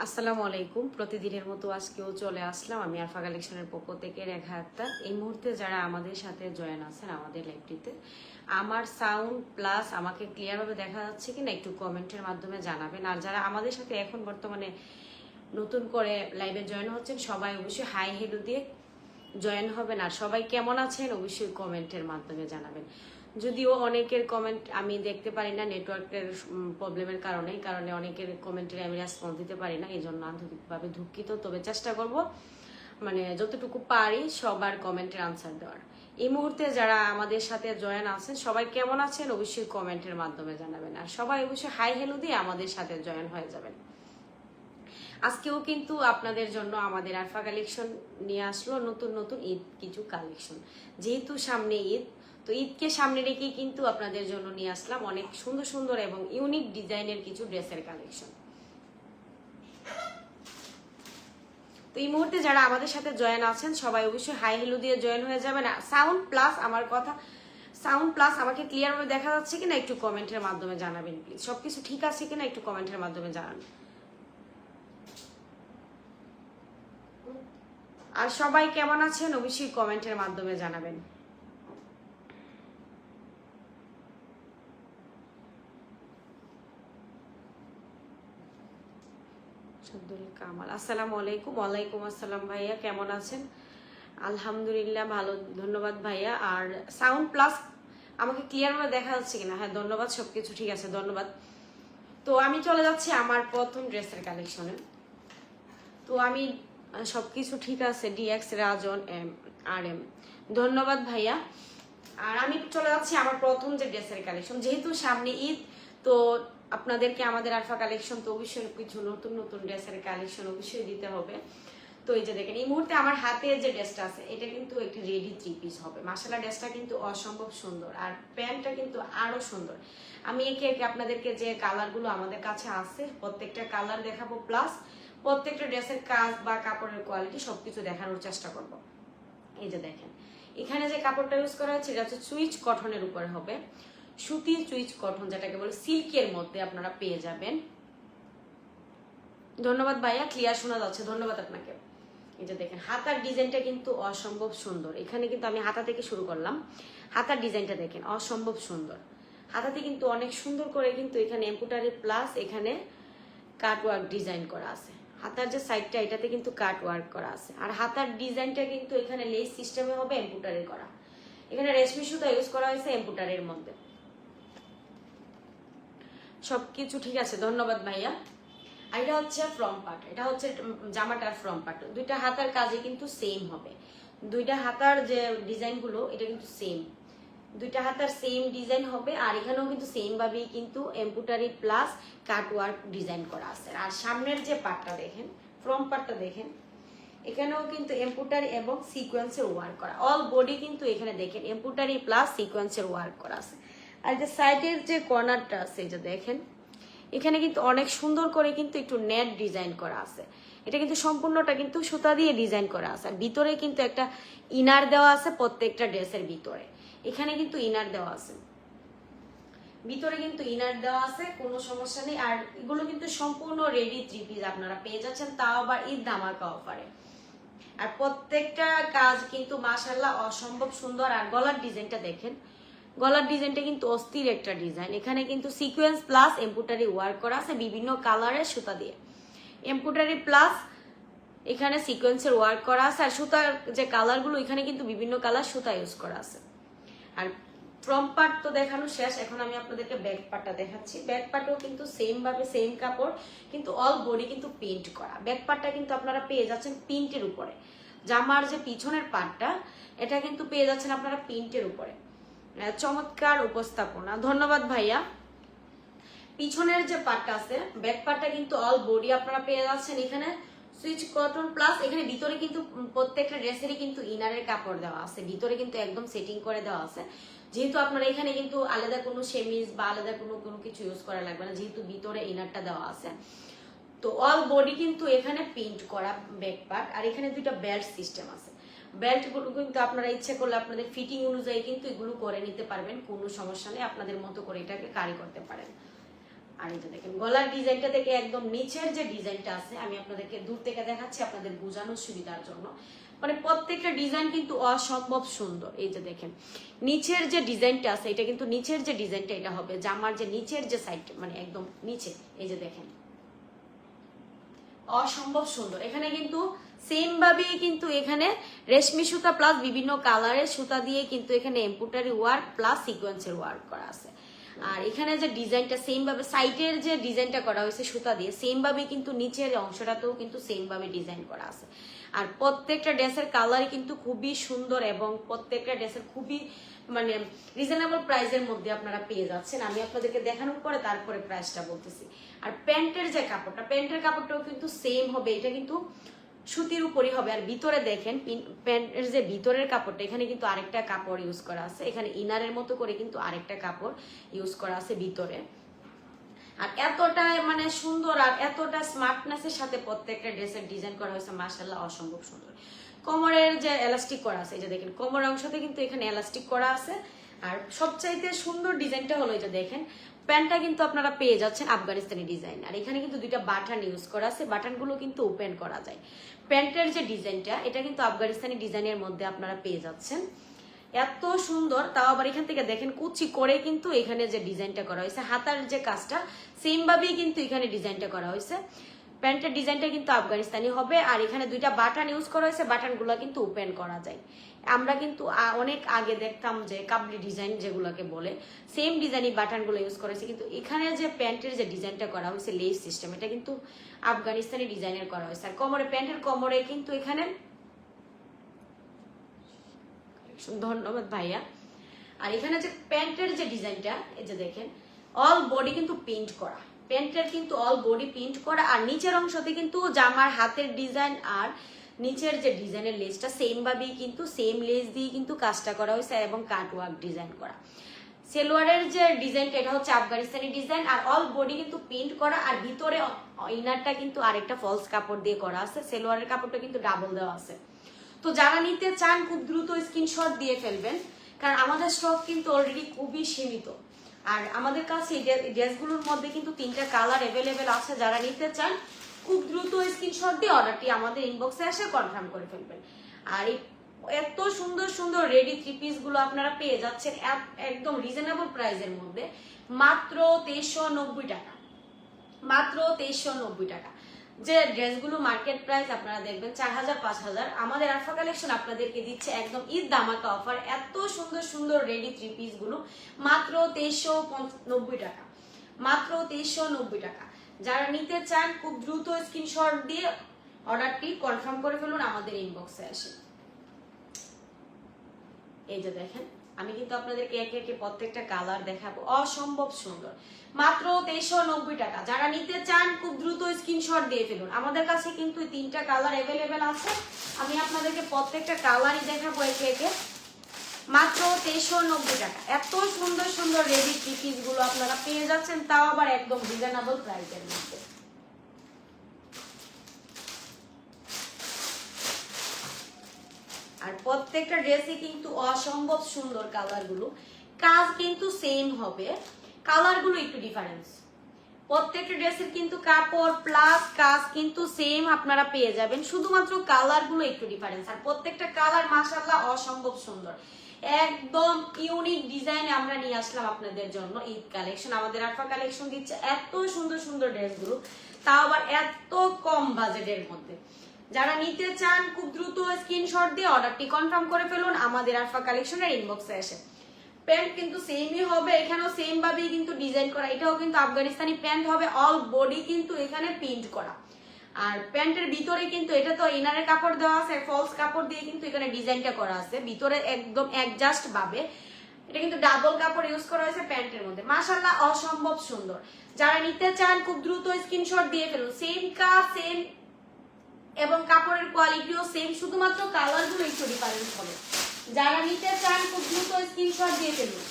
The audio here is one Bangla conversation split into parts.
আসসালামু আলাইকুম। প্রতিদিনের মতো আজকেও চলে আসলাম আমি আরফা কালেকশনের পক্ষ থেকে রেখা আক্তার। এই মুহূর্তে যারা আমাদের সাথে জয়েন আছেন আমাদের লাইভটিতে আমার সাউন্ড প্লাস আমাকে ক্লিয়ারভাবে দেখা যাচ্ছে কিনা একটু কমেন্টের মাধ্যমে জানাবেন। আর যারা আমাদের সাথে এখন বর্তমানে নতুন করে লাইভে জয়েন হচ্ছেন, সবাই অবশ্যই হাই হেলু দিয়ে জয়েন হবেন। আর সবাই কেমন আছেন, অবশ্যই কমেন্টের মাধ্যমে জানাবেন। যদিও অনেকের কমেন্ট আমি দেখতে পারি না নেটওয়ার্কের প্রবলেমের কারণে কারণে অনেকের কমেন্টের আমি রেসপন্স দিতে পারি না এই জন্য আন্তরিকভাবে দুঃখিত। তবে চেষ্টা করব মানে যতটুকু পারি সবার কমেন্টের আনসার দেওয়ার। এই মুহূর্তে যারা আমাদের সাথে জয়েন আছেন, সবাই কেমন আছেন অবশ্যই কমেন্টের মাধ্যমে জানাবেন। আর সবাই অবশ্যই হাই হেলু দিয়ে আমাদের সাথে জয়েন হয়ে যাবেন। আজকেও কিন্তু আপনাদের জন্য আমাদের আরফা কালেকশন নিয়ে আসলো, নতুন নতুন ঈদ কিছু কালেকশন যেহেতু সামনে ঈদ তো ঈদকে সামনে রেখে কিন্তু আপনাদের জন্য নিয়ে আসলাম অনেক সুন্দর সুন্দর এবং ইউনিক ডিজাইনের কিছু ড্রেসের কালেকশন তো এই মুহূর্তে যারা আমাদের সাথে জয়েন আছেন, সবাই অবশ্যই হাই হেলু দিয়ে জয়েন হয়ে যাবেন। সাউন্ড প্লাস আমার কথা সাউন্ড প্লাস আমাকে ক্লিয়ার ভাবে দেখা যাচ্ছে কিনা একটু কমেন্টের মাধ্যমে জানাবেন প্লিজ সবকিছু ঠিক আছে কিনা একটু কমেন্টের মাধ্যমে জানান। আর সবাই কেমন আছেন? অবশ্যই কমেন্টের মাধ্যমে জানাবেন। শাব্দুল কামাল। আসসালামু আলাইকুম। ওয়ালাইকুম আসসালাম ভাইয়া কেমন আছেন? আলহামদুলিল্লাহ ভালো। ধন্যবাদ ভাইয়া। আর সাউন্ড প্লাস আমাকে ক্লিয়ার ভাবে দেখা যাচ্ছে কিনা? হ্যাঁ ধন্যবাদ সবকিছু ঠিক আছে ধন্যবাদ। তো আমি চলে যাচ্ছি আমার প্রথম ড্রেসের কালেকশনে তো আমি আহ, সবকিছু ঠিক আছে ডিএক্স রাজন এম আর এম ধন্যবাদ ভাইয়া। আর আমি চলে যাচ্ছি আমার প্রথম যে ড্রেসের কালেকশন যেহেতু সামনে ঈদ তো আপনাদেরকে আমাদের আলফা কালেকশন তো অবশ্যই কিছু নতুন নতুন ড্রেসের কালেকশন অবশ্যই দিতে হবে। তো এই যে দেখেন, এই মুহূর্তে আমার হাতে যে ড্রেসটা আছে, এটা কিন্তু একটি রেডি থ্রি পিস হবে। মাসালা ড্রেসটা কিন্তু অসম্ভব সুন্দর আর প্যান্টটা কিন্তু আরও সুন্দর। আমি একে একে আপনাদেরকে যে কালারগুলো আমাদের কাছে আছে, প্রত্যেকটা কালার দেখাবো প্লাস প্রত্যেকটা ড্রেসের কাজ বা কাপড়ের কোয়ালিটি সবকিছু দেখানোর চেষ্টা করব। এই যে দেখেন, এখানে যে কাপড়টা ইউজ করা হচ্ছে এটা হচ্ছে সুইচ কটনের উপরে হবে। সুতি সুইচ কটন যেটাকে বলে সিল্কের মধ্যে আপনারা পেয়ে যাবেন। ধন্যবাদ ভাইয়া, ক্লিয়ার শোনা যাচ্ছে। ধন্যবাদ আপনাকে। এই যে দেখেন, হাতার ডিজাইনটা কিন্তু অসম্ভব সুন্দর। এখানে কিন্তু আমি হাতা থেকে শুরু করলাম। হাতার ডিজাইনটা দেখেন, অসম্ভব সুন্দর। হাতাতে কিন্তু অনেক সুন্দর করে কিন্তু এখানে এম্পুটারি প্লাস এখানে কাট ওয়ার্ক ডিজাইন করা আছে। হাতার যে সাইডটা, এটাতে কিন্তু কাট ওয়ার্ক করা আছে। আর হাতার ডিজাইনটা কিন্তু এখানে লেস সিস্টেমে হবে এম্পুটারি করা। এখানে রেশমি সুতা ইউজ করা হয়েছে এম্পুটারির মধ্যে। সবকিছু ঠিক আছে, ধন্যবাদ ভাইয়া। আর এটা হচ্ছে ফ্রম পার্ট এটা হচ্ছে জামাটার ফ্রম পার্ট দুইটা হাতার কাজে কিন্তু সেম হবে। দুইটা হাতার যে ডিজাইনগুলো এটা কিন্তু সেম দুইটা হাতার সেম ডিজাইন হবে, আর এখানেও কিন্তু সেম ভাবেই কিন্তু এম্পুটারি প্লাস কাট ওয়ার্ক ডিজাইন করা আছে। আর সামনের যে পার্টটা দেখেন ফ্রম পার্টটা দেখেন, এখানেও কিন্তু এম্পুটারি এবং সিকোয়েন্সের ওয়ার্ক করা। অল বডি কিন্তু এখানে দেখেন এম্পুটারি প্লাস সিকোয়েন্সের ওয়ার্ক করা আছে। আর যে সাইডের যে কর্নারটা আছে যে দেখেন। এখানে কিন্তু অনেক সুন্দর করে কিন্তু একটু নেট ডিজাইন করা আছে। এটা কিন্তু সম্পূর্ণটা কিন্তু সুতা দিয়ে ডিজাইন করা আছে। আর ভিতরে কিন্তু একটা ইনার দেওয়া আছে প্রত্যেকটা ড্রেসের ভিতরে। এখানে কিন্তু ইনার দেওয়া আছে। ভিতরে কিন্তু ইনার দেওয়া আছে, কোনো সমস্যা নেই। আর এগুলো কিন্তু সম্পূর্ণ রেডি থ্রি পিস আপনারা পেয়ে যাচ্ছেন, তাও আবার ঈদ ধামাকা অফারে আর প্রত্যেকটা কাজ কিন্তু মাশাল্লাহ অসম্ভব সুন্দর। আর গলার ডিজাইনটা দেখেন গলার ডিজাইনটা কিন্তু অস্থির একটা ডিজাইন। এখানে কিন্তু সিকোয়েন্স প্লাস এম্পুটারি ওয়ার্ক করা আছে বিভিন্ন কালারের সুতা দিয়ে। এম্পুটারি প্লাস এখানে সিকোয়েন্সের ওয়ার্ক করা আছে। আর সুতার যে কালারগুলো এখানে কিন্তু বিভিন্ন কালার সুতা ইউজ করা আছে। আর ফ্রম পার্ট তো দেখানো শেষ। এখন আমি আপনাদেরকে ব্যাক পার্টটা দেখাচ্ছি। ব্যাক পার্টও কিন্তু সেম ভাবে সেম কাপড়, কিন্তু অল বডি কিন্তু পেন্ট করা। ব্যাক পার্টটা কিন্তু আপনারা পেয়ে যাচ্ছেন প্রিন্টের উপরে। জামার যে পিছনের পার্টটা এটা কিন্তু পেয়ে যাচ্ছেন আপনারা প্রিন্টের উপরে। চমৎকার উপস্থাপনা। ধন্যবাদ ভাইয়া। পিছনের যে পার্টটা আছে ব্যাক পার্টটা কিন্তু অল বডি আপনারা পেয়ে যাচ্ছেন। এখানে সুইচ কটন প্লাস এখানে ভিতরে কিন্তু প্রত্যেকটা ড্রেসেরই কিন্তু ইনারের কাপড় দেওয়া আছে। ভিতরে কিন্তু একদম সেটিং করে দেওয়া আছে। যেহেতু আপনারা এখানে কিন্তু আলাদা কোনো সেমিজ বা আলাদা কোনো কোনো কিছু ইউজ করা লাগবে না, যেহেতু ভিতরে ইনারটা দেওয়া আছে। তো অল বডি কিন্তু এখানে প্রিন্ট করা ব্যাক পার্ট আর এখানে দুইটা বেল্ট সিস্টেম আছে। বেল্টগুলো কিন্তু আপনারা ইচ্ছে করলে আপনাদের ফিটিং অনুযায়ী কিন্তু এগুলো করে নিতে পারবেন, কোনো সমস্যা নেই, আপনাদের মতো করে এটাকে কারি করতে পারেন। আর যে দেখেন, গলার ডিজাইনটা থেকে একদম নিচের যে ডিজাইনটা আছে, আমি আপনাদেরকে দূর থেকে দেখাচ্ছি আপনাদের বোঝানোর সুবিধার জন্য। মানে প্রত্যেকটা ডিজাইন কিন্তু অসম্ভব সুন্দর। এই যে দেখেন, নিচের যে ডিজাইনটা আছে, এটা কিন্তু নিচের যে ডিজাইনটা, এটা হবে জামার যে নিচের যে সাইড মানে একদম নিচে, এই যে দেখেন। অসম্ভব সুন্দর। এখানে কিন্তু সেম ভাবেই কিন্তু এখানে রেশমি সুতা প্লাস বিভিন্ন কালারের সুতা দিয়ে কিন্তু এখানে এম্পুটারি ওয়ার্ক প্লাস সিকোয়েন্সের ওয়ার্ক করা আছে। আর এখানে যে ডিজাইনটা সেম ভাবে সাইটের যে ডিজাইনটা করা হয়েছে সুতা দিয়ে সেম ভাবে কিন্তু নিচের অংশটাতেও কিন্তু সেম ভাবে ডিজাইন করা আছে। আর প্রত্যেকটা ড্রেসের কালার কিন্তু খুবই সুন্দর এবং প্রত্যেকটা ড্রেসের খুবই মানে রিজনেবল প্রাইসের মধ্যে আপনারা পেয়ে যাচ্ছেন। আমি আপনাদেরকে দেখানোর পরে তারপরে প্রাইসটা বলতেছি। আর প্যান্টের যে কাপড়টা, প্যান্টের কাপড়টাও কিন্তু সেম হবে। এটা কিন্তু সুতির উপরই হবে। আর ভিতরে দেখেন প্যান্টের যে ভিতরের কাপড়টা, এখানে কিন্তু আরেকটা কাপড় ইউজ করা আছে। এখানে ইনারের মতো করে কিন্তু আরেকটা কাপড় ইউজ করা আছে ভিতরে। আর এতটা মানে সুন্দর আর এতটা স্মার্টনেসের সাথে প্রত্যেকটা ড্রেসের ডিজাইন করা হয়েছে। মার্শাল্লাহ অসম্ভব সুন্দর। কোমরের যে এলাস্টিক করা আছে, এই যে দেখেন কোমর অংশতে কিন্তু এখানে এলাস্টিক করা আছে। আর সবচাইতে সুন্দর ডিজাইনটা হলো এই যে দেখেন প্যান্টটা কিন্তু আপনারা পেয়ে যাচ্ছেন আফগানিস্তানি ডিজাইন। আর এখানে কিন্তু দুইটা বাটন ইউজ করা আছে, বাটনগুলো কিন্তু ওপেন করা যায়। প্যান্টের যে ডিজাইনটা, এটা কিন্তু আফগানিস্তানি ডিজাইনের মধ্যে আপনারা পেয়ে যাচ্ছেন। এত সুন্দর, তাও আবার এখান থেকে দেখেন কুচি করে কিন্তু এখানে যে ডিজাইনটা করা হয়েছে, হাতার যে কাজটা সেম ভাবেই কিন্তু এখানে ডিজাইনটা করা হয়েছে। প্যান্টের ডিজাইনটা কিন্তু আফগানিস্তানি হবে, আর এখানে দুইটা বাটন ইউজ করা হয়েছে, বাটনগুলো কিন্তু ওপেন করা যায়। আমরা কিন্তু অনেক আগে দেখতাম যে কাবলি ডিজাইন যেগুলোকে বলে সেম ডিজাইনই বাটনগুলো ইউজ করেছে কিন্তু এখানে যে প্যান্টের যে ডিজাইনটা করা হয়েছে লেস সিস্টেম এটা কিন্তু আফগানিস্তানি ডিজাইনের করা হয়েছে। আর কোমরে, প্যান্টের কোমরে কিন্তু এখানে ধন্যবাদ ভাইয়া। আর এখানে যে প্যান্টের যে ডিজাইনটা, এই যে দেখেন অল বডি কিন্তু প্রিন্ট করা। প্যান্টের কিন্তু অল বডি প্রিন্ট করা, আর নিচের অংশতে কিন্তু জামার হাতের ডিজাইন আর নিচের যে ডিজাইনের লেসটা সেম ভাবেই কিন্তু সেম লেস দিয়ে কিন্তু কাজটা করা হয়েছে এবং কাটওয়ার্ক ডিজাইন করা। সেলোয়ারের যে ডিজাইনটা এটা হচ্ছে আফগানিস্তানি ডিজাইন আর অল বডি কিন্তু প্রিন্ট করা, আর ভিতরে ইনারটা কিন্তু আরেকটা ফলস কাপড় দিয়ে করা আছে। সেলোয়ারের কাপড়টা কিন্তু ডাবল দেওয়া আছে। তো যারা নিতে চান, খুব দ্রুত স্ক্রিনশট দিয়ে ফেলবেন, কারণ আমাদের স্টক কিন্তু অলরেডি খুবই সীমিত। আর আমাদের কাছে এই ড্রেসগুলোর মধ্যে কিন্তু তিনটা কালার অ্যাভেলেবেল আছে, যারা নিতে চান, খুব দ্রুত স্ক্রিনশট দিয়ে অর্ডারটি আমাদের ইনবক্সে এসে কনফার্ম করে ফেলবেন। আর এই এত সুন্দর সুন্দর রেডি থ্রি পিসগুলো আপনারা পেয়ে যাচ্ছেন এক- একদম রিজনেবল প্রাইসের মধ্যে। মাত্র তেইশশো নব্বই টাকা। মাত্র তেইশশো নব্বই টাকা। যে ড্রেসগুলো মার্কেট প্রাইস আপনারা দেখবেন চার হাজার পাঁচ হাজার আমাদের আলফা কালেকশন আপনাদেরকে দিচ্ছে একদম ঈদ দামাকা অফার। এত সুন্দর সুন্দর রেডি থ্রি পিসগুলো। মাত্র তেইশশো নব্বই টাকা। মাত্র তেইশশো নব্বই টাকা। যারা নিতে চান, খুব দ্রুত স্ক্রিনশট দিয়ে অর্ডারটি কনফার্ম করে ফেলুন, আমাদের ইনবক্সে আসে। এই যে দেখেন আমি কিন্তু আপনাদেরকে একে একে প্রত্যেকটা কালার দেখাবো। অসম্ভব সুন্দর। মাত্র তেইশশো নব্বই টাকা। যারা নিতে চান, খুব দ্রুত স্ক্রিনশট দিয়ে ফেলুন। আমাদের কাছে কিন্তু তিনটা কালার অ্যাভেলেবেল আছে। আমি আপনাদেরকে প্রত্যেকটা কালারই দেখাবো একে একে। মাত্র তেইশশো নব্বই টাকা। এত সুন্দর সুন্দর রেডি পিসগুলো আপনারা পেয়ে যাচ্ছেন, তাও আবার একদম রিজনেবল প্রাইসের মধ্যে। আর প্রত্যেকটা ড্রেসে কিন্তু অসম্ভব সুন্দর কালারগুলো কাজ কিন্তু সেম হবে। কালারগুলো একটু ডিফারেন্স প্রত্যেকটা ড্রেসের কিন্তু কাপড় প্লাস কাজ কিন্তু সেম আপনারা পেয়ে যাবেন। শুধুমাত্র কালারগুলো একটু ডিফারেন্স আর প্রত্যেকটা কালার মাসাল্লাহ অসম্ভব সুন্দর। একদম ইউনিক ডিজাইন আমরা নিয়ে আসলাম আপনাদের জন্য ঈদ কালেকশন আমাদের আফা কালেকশন দিচ্ছে এত সুন্দর সুন্দর ড্রেসগুলো তাও আবার এত কম বাজেটের মধ্যে। যারা নিতে চান, খুব দ্রুত স্ক্রিনশট দিয়ে অর্ডারটি কনফার্ম করে ফেলুন। আমাদের আরফা কালেকশনের ইনবক্সে এসে। প্যান্ট কিন্তু সেমই হবে, এখানেও সেম ভাবেই কিন্তু ডিজাইন করা। এটাও কিন্তু আফগানিস্তানি প্যান্ট হবে অল বডি কিন্তু এখানে প্রিন্ট করা। আর প্যান্টের ভিতরে কিন্তু এটা তো ইনারের কাপড় দেওয়া আছে ফলস কাপড় দিয়ে কিন্তু এখানে ডিজাইনটা করা আছে। ভিতরে একদম অ্যাডজাস্ট ভাবে এটা কিন্তু ডাবল কাপড় ইউজ করা হয়েছে প্যান্টের মধ্যে। মাশাল্লাহ অসম্ভব সুন্দর। যারা নিতে চান, খুব দ্রুত স্ক্রিনশট দিয়ে ফেলুন। সেম কাজ সেম এবং কাপড়ের কোয়ালিটিও সেম শুধুমাত্র কালারগুলো একটু ডিফারেন্স হবে। যারা নিতে চান, খুব দ্রুত স্ক্রিনশট দিয়ে ফেলুন।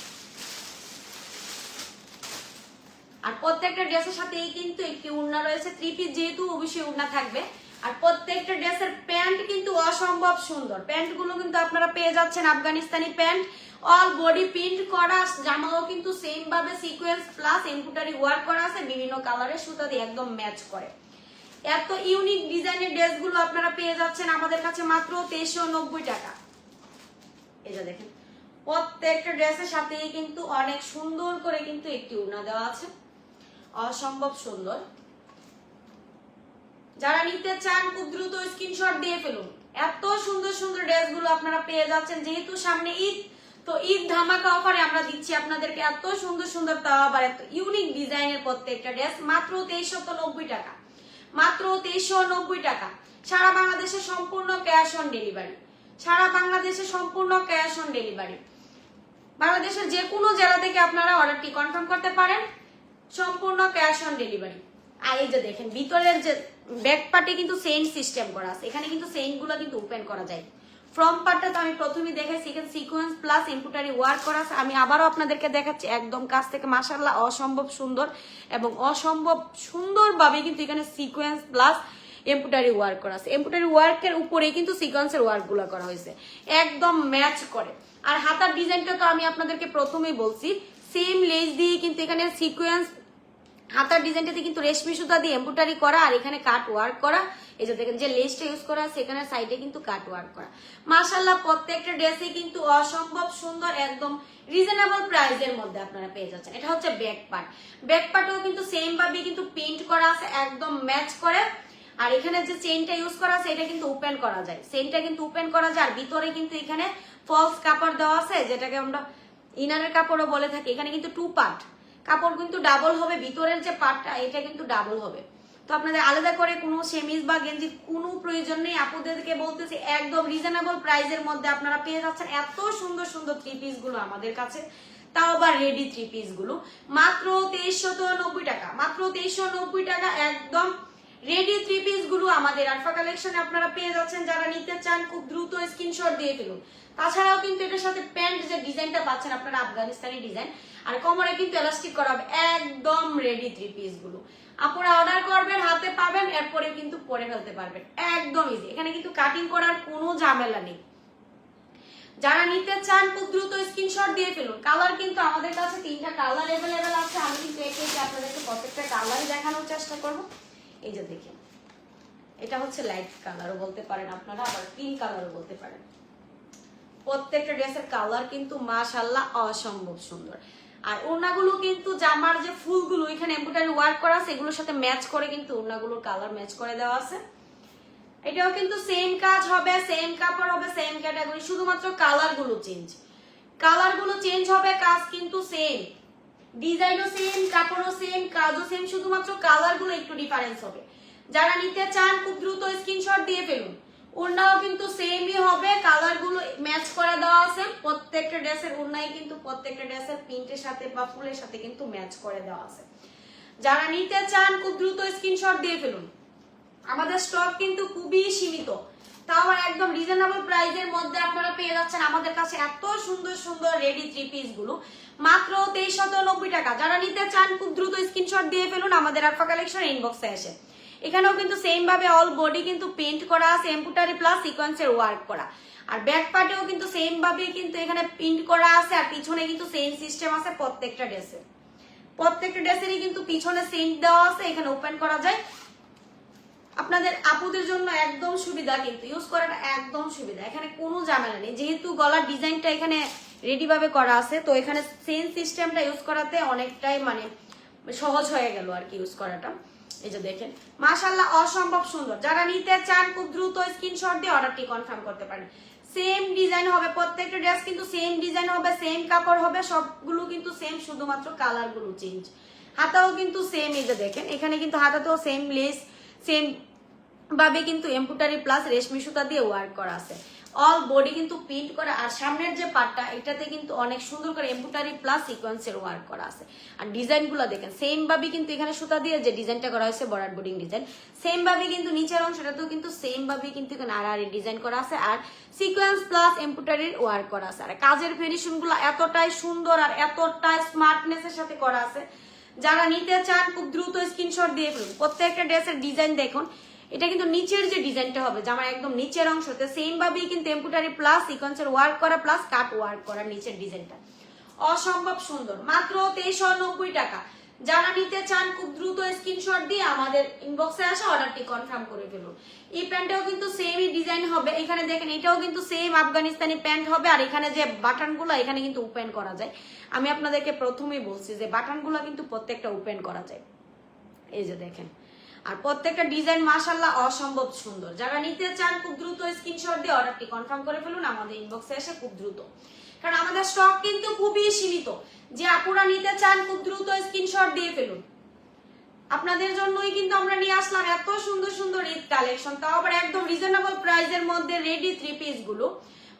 আর প্রত্যেকটা ড্রেসের সাথেই কিন্তু একটি উড়না রয়েছে থ্রি পিস যেহেতু অবশ্যই উড়না থাকবে। আর প্রত্যেকটা ড্রেসের প্যান্ট কিন্তু অসম্ভব সুন্দর। প্যান্টগুলো কিন্তু আপনারা পেয়ে যাচ্ছেন Afghanistani pant. All body print করা, জামাও কিন্তু সেম ভাবে সিকোয়েন্স প্লাস এমব্রয়ডারি ওয়ার্ক করা আছে, বিভিন্ন কালারের সুতা দিয়ে একদম ম্যাচ করে। এত ইউনিক ডিজাইনের ড্রেসগুলো আপনারা পেয়ে যাচ্ছেন আমাদের কাছে মাত্র তেইশশো নব্বই টাকা। যে দেখেন, প্রত্যেকটা ড্রেসের সাথেই কিন্তু অনেক সুন্দর করে কিন্তু একটি উড়না দেওয়া আছে। অসম্ভব সুন্দর। যারা নিতে চান, খুব দ্রুত স্ক্রিনশট দিয়ে ফেলুন। এত সুন্দর সুন্দর ড্রেসগুলো আপনারা পেয়ে যাচ্ছেন, যেহেতু সামনে ঈদ, তো ঈদ ধামাকা অফারে আমরা দিচ্ছি আপনাদেরকে এত সুন্দর সুন্দর তাও আবার এত ইউনিক ডিজাইনের প্রত্যেকটা ড্রেস মাত্র তেইশশো টাকা। মাত্র তেইশশো নব্বই টাকা। সারা বাংলাদেশে সম্পূর্ণ ক্যাশ অন ডেলিভারি সারা বাংলাদেশে সম্পূর্ণ ক্যাশ অন ডেলিভারি বাংলাদেশের যে কোনো জেলা থেকে আপনারা অর্ডারটি কনফার্ম করতে পারেন। সম্পূর্ণ ক্যাশ অন ডেলিভারি আর এই যে দেখেন, ভিতরের যে ব্যাক পার্টে কিন্তু সেন্ট সিস্টেম করা আছে। এখানে কিন্তু সেন্টগুলো কিন্তু ওপেন করা যায়। ফ্রম পার্টটা তো আমি প্রথমেই দেখাইছি, এখানে সিকোয়েন্স প্লাস এমপুটারি ওয়ার্ক করা আছে। আমি আবারও আপনাদেরকে দেখাচ্ছি, একদম কাছ থেকে মাসাল্লাহ অসম্ভব সুন্দর এবং অসম্ভব সুন্দরভাবে কিন্তু এখানে সিকোয়েন্স প্লাস এমপুটারি ওয়ার্ক করা আছে। এমপুটারি ওয়ার্কের উপরে কিন্তু সিকোয়েন্সের ওয়ার্কগুলো করা হয়েছে। একদম ম্যাচ করে। আর হাতার ডিজাইনটা তো আমি আপনাদেরকে প্রথমেই বলছি সেম লেস দিয়ে কিন্তু এখানে সিকোয়েন্স হাতার ডিজাইনটাতে কিন্তু রেশমি সুতা দিয়ে এম্ব্রয়ডারি করা আর এখানে কাট ওয়ার্ক করা। এই যে দেখেন যে লেসটা ইউজ করা এখানে সাইডে কিন্তু কাট ওয়ার্ক করা। মাশাল্লাহ প্রত্যেকটা ড্রেসে কিন্তু অসম্ভব সুন্দর, একদম রিজনেবল প্রাইসের মধ্যে আপনারা পেয়ে যাচ্ছেন। এটা হচ্ছে ব্যাক পার্ট ব্যাক পার্টেও কিন্তু সেম ভাবে কিন্তু প্রিন্ট করা আছে, একদম ম্যাচ করে। আর এখানে যে চেনটা ইউজ করা আছে, এটা কিন্তু ওপেন করা যায়। চেনটা কিন্তু ওপেন করা যায়, আর ভিতরে কিন্তু এখানে ফলস কাপড় দেওয়া আছে, যেটাকে আমরা ইনারের কাপড়ও বলে থাকি। এখানে কিন্তু টু পার্ট কাপড় কিন্তু ডাবল হবে, ভিতরের যে পাটটা এটা কিন্তু ডাবল হবে। তো আপনাদের আলাদা করে কোনো সেমিজ বা গেঞ্জির কোনো প্রয়োজন নেই। আপুদেরকে বলতেছি, একদম রিজনেবল প্রাইসের মধ্যে আপনারা পেয়ে যাচ্ছেন এত সুন্দর সুন্দর থ্রি পিসগুলো আমাদের কাছে। তাও আবার রেডি থ্রি পিসগুলো। মাত্র তেইশশো নব্বই টাকা, মাত্র তেইশশো নব্বই টাকা একদম রেডি থ্রি পিসগুলো আমাদের আলফা কালেকশনে আপনারা পেয়ে যাচ্ছেন। যারা নিতে চান, খুব দ্রুত স্ক্রিনশট দিয়ে ফেলুন। তাছাড়াও কিন্তু এটার সাথে প্যান্ট যে ডিজাইনটা পাচ্ছেন, আপনারা আফগানিস্তানি ডিজাইন আর কোমরে কিন্তু এলাস্টিক করা হবে, একদম রেডি থ্রি পিসগুলো। আপনারা অর্ডার করবেন, হাতে পাবেন, এরপরে কিন্তু পরে ফেলতে পারবেন। একদম ইজি এখানে কিন্তু কাটিং করার কোনো ঝামেলা নেই। যারা নিতে চান, খুব দ্রুত স্ক্রিনশট দিয়ে ফেলুন। কালার কিন্তু আমাদের কাছে তিনটা কালার অ্যাভেলেবেল আছে। আমি কিন্তু একে একে আপনাদেরকে প্রত্যেকটা কালারই দেখানোর চেষ্টা করব। এই যে দেখেন, এটা হচ্ছে লাইট কালারও বলতে পারেন আপনারা, আবার পিঙ্ক কালারও বলতে পারেন। প্রত্যেকটা ড্রেসের কালার কিন্তু মাশাল্লাহ অসম্ভব সুন্দর। আর ওড়নাগুলো কিন্তু জামার যে ফুলগুলো এখানে এমব্রয়ডারি ওয়ার্ক করা আছে, এগুলোর সাথে ম্যাচ করে কিন্তু ওড়নাগুলোর কালার ম্যাচ করে দেওয়া আছে। এটাও কিন্তু সেম কাজ হবে সেম কাপড় হবে সেম ক্যাটাগরি শুধুমাত্র কালারগুলো চেঞ্জ কালারগুলো চেঞ্জ হবে, কাজ কিন্তু সেম ডিজাইনও সেম কাপড়ও সেম কাজও সেম শুধুমাত্র কালারগুলো একটু ডিফারেন্স হবে। যারা নিতে চান, খুব দ্রুত স্ক্রিনশট দিয়ে ফেলুন। ওড়নাও কিন্তু সেমই হবে কালারগুলো ম্যাচ করে দেওয়া আছে। প্রত্যেকটা ড্রেসের ওড়নাই কিন্তু প্রত্যেকটা ড্রেসের প্রিন্টের সাথে বা ফুলের সাথে কিন্তু ম্যাচ করে দেওয়া আছে। যারা নিতে চান, খুব দ্রুত স্ক্রিনশট দিয়ে ফেলুন। আমাদের স্টক কিন্তু খুবই সীমিত। তাও একদম রিজনেবল প্রাইসের মধ্যে আপনারা পেয়ে যাচ্ছেন আমাদের কাছে এত সুন্দর সুন্দর রেডি থ্রি পিসগুলো। মাত্র নব্বই টাকা। যারা নিতে চান, খুব দ্রুত স্ক্রিনশট দিয়ে ফেলুন। আমাদের আলফা কালেকশন ইনবক্সে এসে। এখানেও কিন্তু সেম ভাবে অল বডি কিন্তু পেন্ট করা আছে এম্পুটারি প্লাস সিকোয়েন্সের ওয়ার্ক করা। আর ব্যাক পার্টেও কিন্তু সেম ভাবে কিন্তু এখানে প্রিন্ট করা আছে, আর পিছনে কিন্তু সেম সিস্টেম আছে প্রত্যেকটা ড্রেসে প্রত্যেকটা ড্রেসেরই কিন্তু পিছনে সেন্ট দেওয়া আছে, এখানে ওপেন করা যায়। আপনাদের আপুদের জন্য একদম সুবিধা কিন্তু ইউজ করাটা একদম সুবিধা। এখানে কোনো ঝামেলা নেই, যেহেতু গলার ডিজাইনটা এখানে রেডি ভাবে করা আছে, তো এখানে সেম সিস্টেমটা ইউজ করাতে অনেকটাই মানে সহজ হয়ে গেল আর কি ইউজ করাটা। এই যে দেখেন মাশাল্লাহ অসম্ভব সুন্দর। যারা নিতে চান, খুব দ্রুত স্ক্রিনশট দিয়ে অর্ডারটি কনফার্ম করতে পারেন। সেম ডিজাইন হবে, প্রত্যেকটা ড্রেস কিন্তু সেম ডিজাইন হবে সেম কাপড় হবে, সবগুলো কিন্তু সেম শুধুমাত্র কালারগুলো চেঞ্জ হাতাও কিন্তু সেম এই যে দেখেন, এখানে কিন্তু হাতাতেও সেম লেস সেম ভাবে কিন্তু এম্পুটারি প্লাস রেশমি সুতা দিয়ে ওয়ার্ক করা আছে। অল বডি কিন্তু প্রিন্ট করা আর সামনের যে পার্টটা এটাতে কিন্তু অনেক সুন্দর করে এম্পুটারি প্লাস সিকোয়েন্সের ওয়ার্ক করা আছে। আর ডিজাইনগুলো দেখেন সেম ভাবে কিন্তু এখানে সুতা দিয়ে যে ডিজাইনটা করা হয়েছে বর্ডার বোর্ডিং ডিজাইন সেম ভাবে কিন্তু নিচের অংশটাতেও কিন্তু সেম ভাবে কিন্তু এখানে আড়াআড়ি ডিজাইন করা আছে আর সিকোয়েন্স প্লাস এম্পুটারির ওয়ার্ক করা আছে। আর কাজের ফিনিশিংগুলো এতটাই সুন্দর আর এতটাই স্মার্টনেস এর সাথে করা আছে। যারা নিতে চান, খুব দ্রুত স্ক্রিনশট দিয়ে ফেলুন। প্রত্যেকটা ড্রেসের ডিজাইন দেখুন। এটা কিন্তু নিচের যে ডিজাইনটা হবে জামার একদম নিচের অংশতে সেম ভাবেই কিন্তু এম্পুটারি প্লাস সিকোয়েন্সের ওয়ার্ক করা প্লাস কাট ওয়ার্ক করা নিচের ডিজাইনটা। অসম্ভব সুন্দর, মাত্র তেইশশো নব্বই টাকা। যারা নিতে চান, খুব দ্রুত স্ক্রিনশট দিয়ে আমাদের ইনবক্সে আসা অর্ডারটি কনফার্ম করে ফেলুন। এই প্যান্টটাও কিন্তু সেমই ডিজাইন হবে। এখানে দেখেন, এটাও কিন্তু সেম আফগানিস্তানি প্যান্ট হবে, আর এখানে যে বাটনগুলো এখানে কিন্তু ওপেন করা যায়। আমি আপনাদেরকে প্রথমেই বলছি যে বাটনগুলো কিন্তু প্রত্যেকটা ওপেন করা যায়। এই যে দেখেন। আর প্রত্যেকটা ডিজাইন মাশাল্লাহ অসম্ভব সুন্দর। যারা নিতে চান, খুব দ্রুত স্ক্রিনশট দিয়ে অর্ডারটি কনফার্ম করে ফেলুন, আমাদের ইনবক্সে এসে খুব দ্রুত। কারণ আমাদের স্টক কিন্তু খুবই সীমিত। যে আপুরা নিতে চান, খুব দ্রুত স্ক্রিনশট দিয়ে ফেলুন। আপনাদের জন্যই কিন্তু আমরা নিয়ে আসলাম এত সুন্দর সুন্দর ঈদ কালেকশন তাও আবার একদম রিজনেবল প্রাইসের মধ্যে রেডি থ্রি পিসগুলো।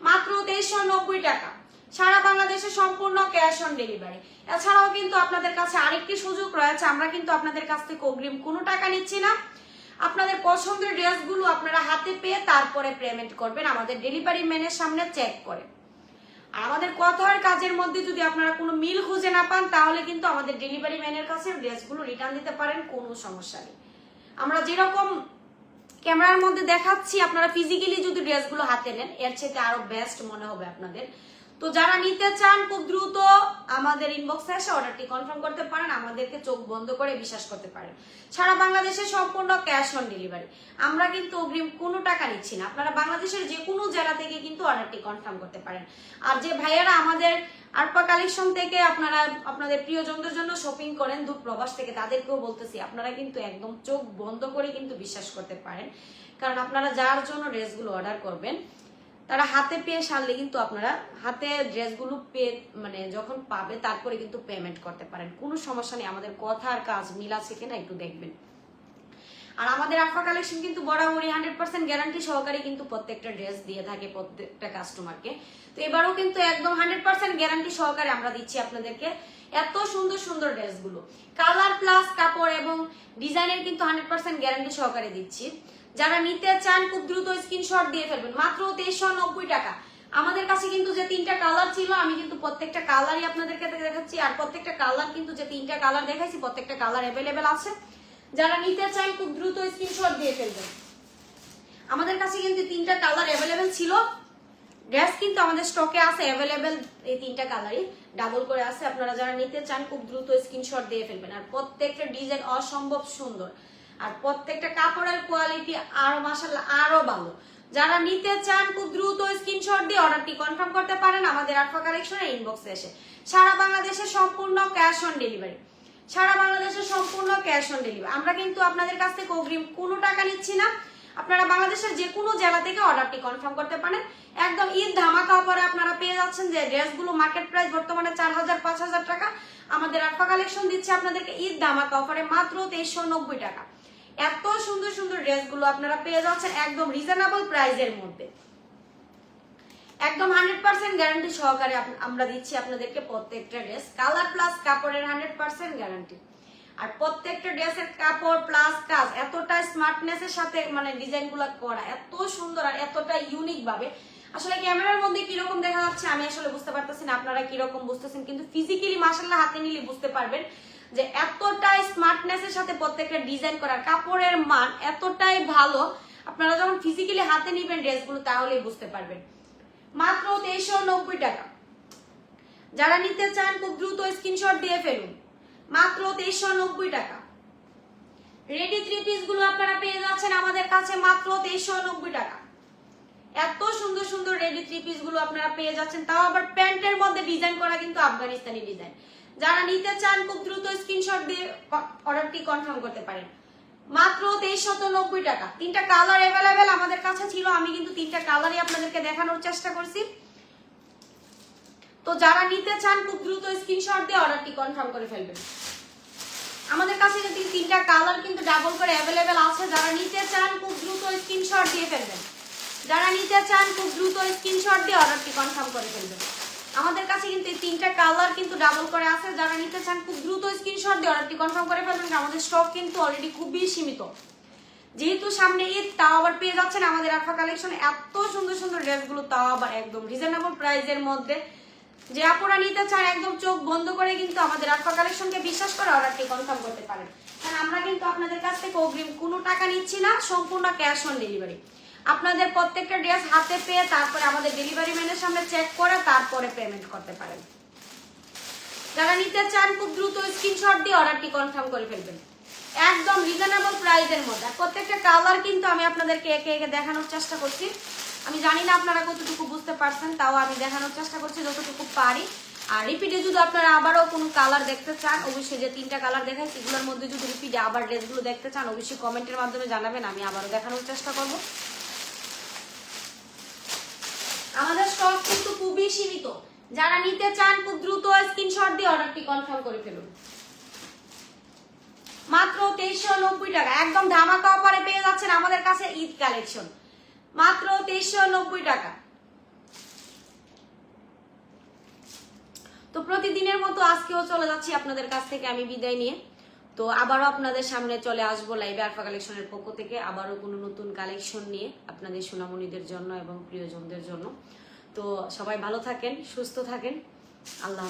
মাত্র তেইশশো নব্বই টাকা। সারা বাংলাদেশে সম্পূর্ণ ক্যাশ অন ডেলিভারি এছাড়াও কিন্তু আপনাদের কাছে আরেকটি সুযোগ রয়েছে, আমরা কিন্তু আপনাদের কাছ থেকে অগ্রিম কোনো টাকা নিচ্ছি না। আপনাদের পছন্দের ড্রেসগুলো আপনারা হাতে পেয়ে তারপরে পেমেন্ট করবেন, আমাদের ডেলিভারি ম্যানের সামনে চেক করে। আর আমাদের কথার কাজের মধ্যে যদি আপনারা কোনো মিল খুঁজে না পান, তাহলে কিন্তু আমাদের ডেলিভারি ম্যানের কাছে ড্রেসগুলো রিটার্ন দিতে পারেন, কোনো সমস্যা নেই। আমরা যেরকম ক্যামেরার মধ্যে দেখাচ্ছি, আপনারা ফিজিক্যালি যদি ড্রেসগুলো হাতে নেন, এর চেয়ে আরও বেস্ট মনে হবে আপনাদের। তো যারা নিতে চান, খুব দ্রুত আমাদের ইনবক্সে এসে অর্ডারটি কনফার্ম করতে পারেন, আমাদেরকে চোখ বন্ধ করে বিশ্বাস করতে পারেন। সারা বাংলাদেশে সম্পূর্ণ ক্যাশ অন ডেলিভারি আমরা কিন্তু অগ্রিম কোনো টাকা নিচ্ছি না। আপনারা বাংলাদেশের যে কোনো জেলা থেকে কিন্তু অর্ডারটি কনফার্ম করতে পারেন। আর যে ভাইয়ারা আমাদের আরপা কালেকশন থেকে আপনারা আপনাদের প্রিয়জনদের জন্য শপিং করেন দূর প্রবাস থেকে, তাদেরকেও বলতেছি, আপনারা কিন্তু একদম চোখ বন্ধ করে কিন্তু বিশ্বাস করতে পারেন। কারণ আপনারা যার জন্য ড্রেসগুলো অর্ডার করবেন তারা হাতে পেয়ে সারলে কিন্তু আপনারা হাতে ড্রেসগুলো পেয়ে মানে যখন পাবে তারপরে কিন্তু পেমেন্ট করতে পারেন। কোনো সমস্যা নেই, আমাদের কথা আর কাজ মিল আছে কিনা একটু দেখবেন। আর আমাদের আফা কালেকশন কিন্তু বরাবরই হান্ড্রেড পার্সেন্ট গ্যারান্টি সহকারে কিন্তু প্রত্যেকটা ড্রেস দিয়ে থাকে প্রত্যেকটা কাস্টমারকে তো এবারও কিন্তু একদম হান্ড্রেড পার্সেন্ট গ্যারান্টি সহকারে আমরা দিচ্ছি আপনাদেরকে এত সুন্দর সুন্দর ড্রেসগুলো কালার প্লাস কাপড় এবং ডিজাইনের কিন্তু হান্ড্রেড পার্সেন্ট গ্যারান্টি সহকারে দিচ্ছি। যারা নিতে চান, খুব দ্রুত স্ক্রিনশট দিয়ে ফেলবেন। মাত্র তেইশশো নব্বই টাকা। আমাদের কাছে কিন্তু যে তিনটা কালার ছিল, আমি কিন্তু প্রত্যেকটা কালারই আপনাদেরকে দেখাচ্ছি, আর প্রত্যেকটা কালার কিন্তু যে তিনটা কালার দেখাইছি, প্রত্যেকটা কালার অ্যাভেলেবেল আছে। যারা নিতে চান, খুব দ্রুত স্ক্রিনশট দিয়ে ফেলবেন। আমাদের কাছে কিন্তু তিনটা কালার অ্যাভেলেবেল ছিল। ড্রেস কিন্তু আমাদের স্টকে আছে অ্যাভেলেবেল এই তিনটা কালারই ডাবল করে আছে, আপনারা যারা নিতে চান, খুব দ্রুত স্ক্রিনশট দিয়ে ফেলবেন। আর প্রত্যেকটা ডিজাইন অসম্ভব সুন্দর। আর প্রত্যেকটা কাপড়ের কোয়ালিটি আরও মাসাল্লাহ আরও ভালো। যারা নিতে চান খুব দ্রুত স্ক্রিনশট দিয়ে অর্ডারটি কনফার্ম করতে পারেন আমাদের আরফা কালেকশনের ইনবক্সে এসে। সারা বাংলাদেশে সম্পূর্ণ ক্যাশ অন ডেলিভারি সারা বাংলাদেশে সম্পূর্ণ ক্যাশ অন ডেলিভারি আমরা কিন্তু আপনাদের কাছ থেকে অগ্রিম কোনো টাকা নিচ্ছি না। আপনারা বাংলাদেশের যে কোনো জেলা থেকে অর্ডারটি কনফার্ম করতে পারেন। একদম ঈদ ধামাকা অফারে আপনারা পেয়ে যাচ্ছেন যে ড্রেসগুলো মার্কেট প্রাইস বর্তমানে চার হাজার, পাঁচ হাজার টাকা। আমাদের আলফা কালেকশন দিচ্ছে আপনাদেরকে ঈদ ধামাকা অফারে মাত্র তেইশশো নব্বই টাকা। এত সুন্দর সুন্দর ড্রেসগুলো আপনারা পেয়ে যাচ্ছেন একদম রিজনেবল প্রাইসের মধ্যে। একদম হান্ড্রেড পার্সেন্ট গ্যারান্টি সহকারে আমরা দিচ্ছি আপনাদেরকে প্রত্যেকটা ড্রেস কালার প্লাস কাপড়ের হান্ড্রেড পার্সেন্ট গ্যারান্টি আর প্রত্যেকটা ড্রেসের কাপড় প্লাস কাজ, এতটা স্মার্টনেস এর সাথে মানে ডিজাইনগুলা করা, এত সুন্দর আর এতটা ইউনিক ভাবে। আসলে ক্যামেরার মধ্যে কীরকম দেখা যাচ্ছে আমি আসলে বুঝতে পারতেছি না, আপনারা কীরকম বুঝতেছেন, কিন্তু ফিজিক্যালি মাসাল্লাহ হাতে নিলে বুঝতে পারবেন। যে এতটাই স্মার্টনেস এর সাথে প্রত্যেকটা ডিজাইন করা কাপড়ের মান এতটাই ভালো, আপনারা যখন ফিজিক্যালি হাতে নিবেন ড্রেসগুলো তাহলেই বুঝতে পারবেন। মাত্র তেইশশো নব্বই টাকা। যারা নিতে চান, খুব দ্রুত স্ক্রিনশট দিয়ে ফেলুন। মাত্র তেইশশো নব্বই টাকা। রেডি থ্রি পিসগুলো আপনারা পেয়ে যাচ্ছেন আমাদের কাছে মাত্র তেইশশো নব্বই টাকা। এত সুন্দর সুন্দর রেডি থ্রি পিসগুলো আপনারা পেয়ে যাচ্ছেন, তাও আবার প্যান্টের মধ্যে ডিজাইন করা কিন্তু আফগানিস্তানি ডিজাইন যারা নিতে চান খুব দ্রুত স্ক্রিনশট দিয়ে অর্ডারটি কনফার্ম করতে পারেন। মাত্র তেইশশত নব্বই টাকা। তিনটা কালার অ্যাভেলেবেল আমাদের কাছে ছিল, আমি কিন্তু তিনটা কালারই আপনাদেরকে দেখানোর চেষ্টা করছি। তো যারা নিতে চান খুব দ্রুত স্ক্রিনশট দিয়ে অর্ডারটি কনফার্ম করে ফেলবেন। আমাদের কাছে যদি তিনটা কালার কিন্তু ডাবল করে অ্যাভেলেবেল আছে। যারা নিতে চান খুব দ্রুত স্ক্রিনশট দিয়ে ফেলবেন। যারা নিতে চান খুব দ্রুত স্ক্রিনশট দিয়ে অর্ডারটি কনফার্ম করে ফেলবেন। আমাদের কাছে কিন্তু এই তিনটা কালার কিন্তু ডাবল করে আছে। যারা নিতে চান খুব দ্রুত স্ক্রিনশট দিয়ে অর্ডারটি কনফার্ম করে ফেলবেন আমাদের স্টক কিন্তু অলরেডি খুবই সীমিত। যেহেতু সামনে ঈদ, তাও আবার পেয়ে যাচ্ছেন আমাদের আফা কালেকশন এত সুন্দর সুন্দর ড্রেসগুলো তাও আবার একদম রিজনেবল প্রাইসের মধ্যে। যে আপনারা নিতে চান, একদম চোখ বন্ধ করে কিন্তু আমাদের আরফা কালেকশনকে বিশ্বাস করে অর্ডারটি কনফার্ম করতে পারেন। কারণ আমরা কিন্তু আপনাদের কাছ থেকে অগ্রিম কোনো টাকা নিচ্ছি না, সম্পূর্ণ ক্যাশ অন ডেলিভারি আপনাদের প্রত্যেকটা ড্রেস হাতে পেয়ে তারপরে আমাদের ডেলিভারি ম্যানের সামনে চেক করে তারপরে পেমেন্ট করতে পারেন। যারা নিতে চান, খুব দ্রুত স্ক্রিনশট দিয়ে অর্ডারটি কনফার্ম করে ফেলবেন। একদম রিজনেবল প্রাইসের মধ্যে। প্রত্যেকটা কালার কিন্তু আমি আপনাদেরকে একে একে দেখানোর চেষ্টা করছি। আমি জানি না আপনারা কতটুকু বুঝতে পারছেন, তাও আমি দেখানোর চেষ্টা করছি যতটুকু পারি। আর রিপিটে যদি আপনারা আবারও কোনো কালার দেখতে চান, অবশ্যই যে তিনটা কালার দেখাই সেগুলোর মধ্যে যদি রিপিটে আবার ড্রেসগুলো দেখতে চান, অবশ্যই কমেন্টের মাধ্যমে জানাবেন, আমি আবারও দেখানোর চেষ্টা করব। আমাদের স্টক কিন্তু খুবই সীমিত। যারা নিতে চান, খুব দ্রুত স্ক্রিনশট দিয়ে অর্ডারটি কনফার্ম করে ফেলুন। মাত্র তেইশশো নব্বই টাকা। একদম ধামাকা অফারে পেয়ে যাচ্ছেন আমাদের কাছে ঈদ কালেকশন মাত্র তেইশশো নব্বই টাকা। তো প্রতিদিনের মতো আজকেও চলে যাচ্ছি আপনাদের কাছ থেকে আমি বিদায় নিয়ে। তো আবারও আপনাদের সামনে চলে আসব লাইভে আরফা কালেকশনের পক্ষ থেকে। আবারও কোনো নতুন কালেকশন নিয়ে আপনাদের সোনামণিদের জন্য এবং প্রিয়জনদের জন্য। তো সবাই ভালো থাকেন, সুস্থ থাকেন। আল্লাহ